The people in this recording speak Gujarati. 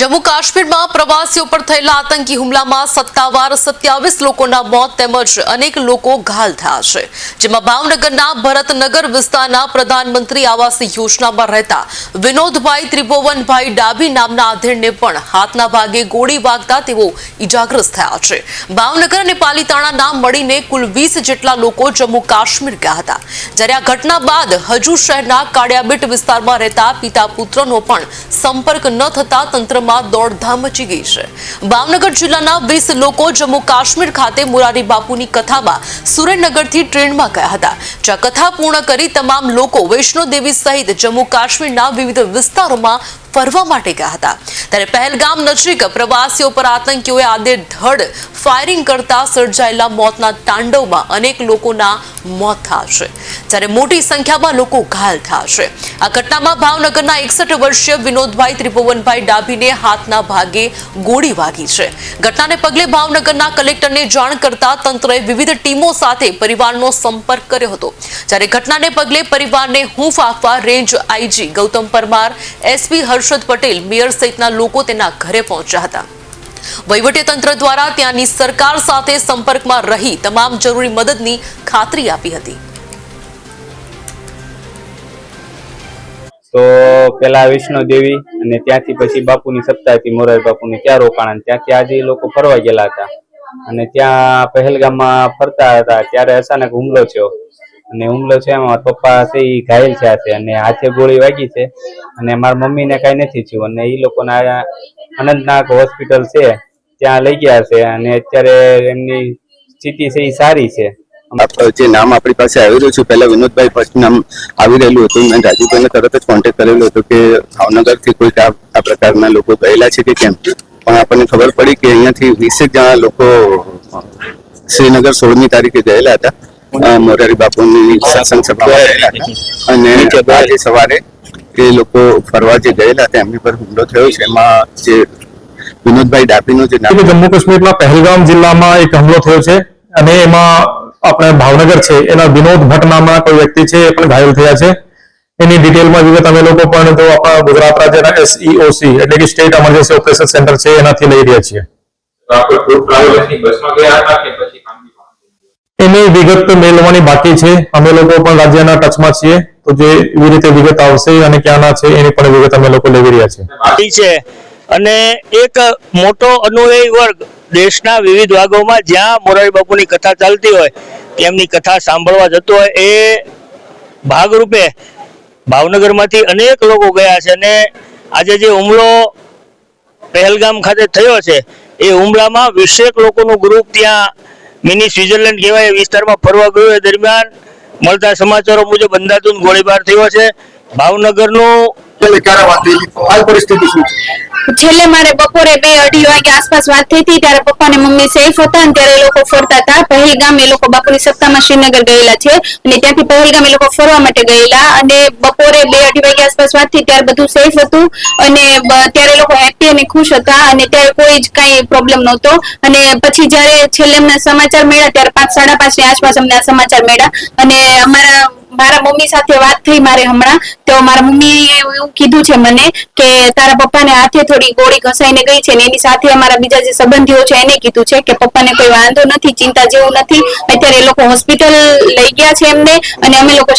જમ્મુ કાશ્મીરમાં પ્રવાસીઓ પર થયેલા આતંકી હુમલામાં સત્તાવાર સત્યાવીસ લોકોના મોત તેમજ અનેક લોકો ઘાયલ થયા છે. જેમાં ભાવનગરના ભરતનગર વિસ્તારના પ્રધાનમંત્રી આવાસ યોજનામાં રહેતા વિનોદભાઈ ત્રિભુવનભાઈ ડાભી નામના આધેડને પણ હાથના ભાગે ગોળી વાગતા તેઓ ઇજાગ્રસ્ત થયા છે. ભાવનગર અને પાલીતાણાના મળીને કુલ વીસ જેટલા લોકો જમ્મુ કાશ્મીર ગયા હતા. જ્યારે આ ઘટના બાદ હજુ શહેરના કાળિયાબેટ વિસ્તારમાં રહેતા પિતા પુત્રનો પણ સંપર્ક ન થતા તંત્રમાં દોડધામ મચી ગઈ છે. ભાવનગર જિલ્લાના વીસ લોકો જમ્મુ કાશ્મીર ખાતે મુરારી બાપુની કથામાં સુરેન્દ્રનગરથી ટ્રેનમાં ગયા હતા. જ્યાં કથા પૂર્ણ કરી તમામ લોકો વૈષ્ણો દેવી સહિત જમ્મુ કાશ્મીરના વિવિધ વિસ્તારોમાં ફરવા માટે ગયા હતા. ત્યારે પહેલગામ નજીક પ્રવાસીઓ પર આતંકીઓએ આડેધડ ફાયરિંગ કરતા સર્જાયેલા મોતના તાંડવમાં અનેક લોકોના મોત થયા છે. જ્યારે મોટી સંખ્યામાં લોકો ઘાયલ થયા છે. આ ઘટનામાં ભાવનગરના એકસઠ વર્ષીય વિનોદભાઈ ત્રિભુવનભાઈ ડાભીને હાથના ભાગે ગોળી વાગી છે. ઘટનાને પગલે ભાવનગરના કલેક્ટરને જાણ કરતા તંત્રએ વિવિધ ટીમો સાથે પરિવારનો સંપર્ક કર્યો હતો. જ્યારે ઘટનાને પગલે પરિવારને હૂંફ આપવા range IG Gautam Parmar, SP Harshad Patel mayor સહિતના લોકો તેના ઘરે પહોંચ્યા હતા. વહીવટીતંત્ર દ્વારા ત્યાંની સરકાર સાથે સંપર્કમાં રહી તમામ જરૂરી મદદની ખાતરી આપી હતી. તો પેલા વિષ્ણુ દેવી અને ત્યાંથી પછી બાપુની સપ્તાહથી મોરારી બાપુની ત્યાં રોકાણા ત્યાંથી આજે લોકો ફરવા ગયેલા હતા. અને ત્યાં પહેલગામમાં ફરતા હતા, ત્યારે અચાનક હુમલો થયો. અને હુમલો છે મારા પપ્પા છે એ ઘાયલ થયા છે અને હાથે ગોળી વાગી છે. અને મારા મમ્મીને કાંઈ નથી થયું. અને એ લોકોના અનંતનાગ હોસ્પિટલ છે, ત્યાં લઈ ગયા છે. અને અત્યારે એમની સ્થિતિ છે એ સારી છે. જે નામ આપણી પાસે આવી રહ્યું છે, પહેલા વિનોદભાઈ પછી નામ આવી રહેલું હતું. મેં રાજુભાઈને તરત જ કોન્ટેક્ટ કરેલો હતો કે ભાવનગરથી કોઈ આ પ્રકારના લોકો ગયેલા છે કે કેમ? પણ આપણને ખબર પડી કે અહીંયાથી વીસેક જણા લોકો શ્રીનગર સોળમી તારીખે ગયેલા હતા. મોરારી બાપુની સત્સંગ સભામાં અને આજે સવારે એ લોકો ફરવા જે ગયેલા હતા એમની પર હુમલો થયો છે. એમાં જે વિનોદભાઈ ડાપીનો જે નામ જમ્મુ કાશ્મીરના પહેલગામ જિલ્લામાં એક હુમલો થયો છે અને એમાં આપણે ભાવનગર છે એના વિનોદ ભટ્ટ નામના કોઈ વ્યક્તિ છે એ પણ ઘાયલ થયા છે. એની ડિટેલમાં વિગત અમે લોકો પણ તો આપણા ગુજરાત રાજ્યના એસઈઓસી એટલે કે સ્ટેટ એમર્જન્સી ઓપરેશન સેન્ટર છે એનાથી લઈ રહ્યા છીએ. એની વિગત મેળવવાની બાકી છે. અમે લોકો પણ રાજ્યના ટચમાં છીએ. તો જે એવી રીતે વિગત આવશે અને ક્યાંના છે એની પણ વિગત અમે લોકો લેવી રહ્યા છીએ. અને એક મોટો અનુયાયી વર્ગ દેશના વિવિધ ભાગોમાં જ્યાં મોરારી બાપુની કથા ચાલતી હોય, તેમની કથા સાંભળવા જતો હોય, એ ભાગરૂપે ભાવનગરમાંથી અનેક લોકો ગયા છે. અને આજે જે હુમલો પહેલગામ ખાતે થયો છે, એ હુમલામાં વીસેક લોકોનું ગ્રુપ ત્યાં મિની સ્વિટરલેન્ડ કહેવાય વિસ્તારમાં ફરવા ગયું એ દરમિયાન મળતા સમાચારો મુજબ અંધાધૂન ગોળીબાર થયો છે. ભાવનગરનું છેલ્લે મારે બપોરે બે અઢી વાગે આસપાસ વાત થઈ હતી, ત્યારે પપ્પા ને મમ્મી સેફ હતા અને ત્યારે એ લોકો ફરતા હતા. પહેલગામ એ લોકો બાપુની સત્તામાં શ્રીનગર ગયેલા છે અને ત્યાંથી પહેલગામ એ લોકો ફરવા માટે ગયેલા. અને બપોરે બે અઢી વાગે આસપાસ વાત થઈ ત્યારે બધું સેફ હતું. અને ત્યારે લોકો હેપી અને ખુશ હતા અને ત્યારે કોઈ જ કઈ પ્રોબ્લેમ નહોતો. અને પછી જ્યારે છેલ્લે અમને સમાચાર મળ્યા, ત્યારે પાંચ, સાડા પાંચની આસપાસ અમને સમાચાર મળ્યા. અને અમારા મારા મમ્મી સાથે વાત થઈ મારે હમણાં. તો મારા મમ્મી એવું કીધું છે મને કે તારા પપ્પાને હાથે થોડી ગોળી ઘસાઈને ગઈ છે ને એની સાથે અમારા બીજા જે સંબંધીઓ છે એને કીધું છે કે પપ્પાને કોઈ વાંધો નથી, ચિંતા જેવું નથી. અત્યારે એ લોકો હોસ્પિટલ લઈ ગયા છે એમને અને અમે લોકો